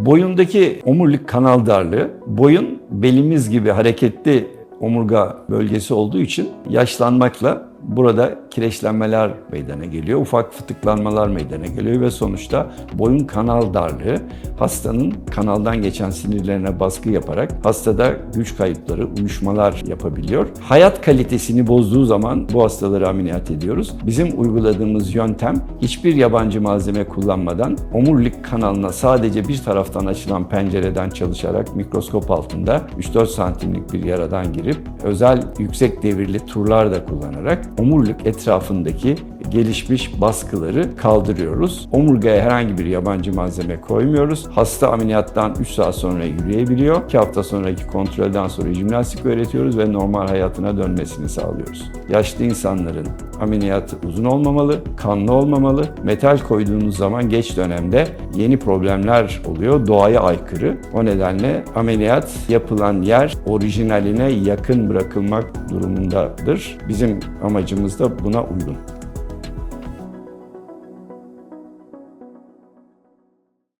Boyundaki omurilik kanal darlığı, boyun belimiz gibi hareketli omurga bölgesi olduğu için yaşlanmakla burada kireçlenmeler meydana geliyor. Ufak fıtıklanmalar meydana geliyor ve sonuçta boyun kanal darlığı hastanın kanaldan geçen sinirlerine baskı yaparak hastada güç kayıpları, uyuşmalar yapabiliyor. Hayat kalitesini bozduğu zaman bu hastaları ameliyat ediyoruz. Bizim uyguladığımız yöntem hiçbir yabancı malzeme kullanmadan omurilik kanalına sadece bir taraftan açılan pencereden çalışarak mikroskop altında 3-4 santimlik bir yaradan girip özel yüksek devirli turlar da kullanarak omurilik etrafındaki gelişmiş baskıları kaldırıyoruz. Omurgaya herhangi bir yabancı malzeme koymuyoruz. Hasta ameliyattan 3 saat sonra yürüyebiliyor. 2 hafta sonraki kontrolden sonra jimnastik öğretiyoruz ve normal hayatına dönmesini sağlıyoruz. Yaşlı insanların ameliyatı uzun olmamalı, kanlı olmamalı. Metal koyduğunuz zaman geç dönemde yeni problemler oluyor. Doğaya aykırı. O nedenle ameliyat yapılan yer orijinaline yakın bırakılmak durumundadır. Bizim amacımız da buna uygun.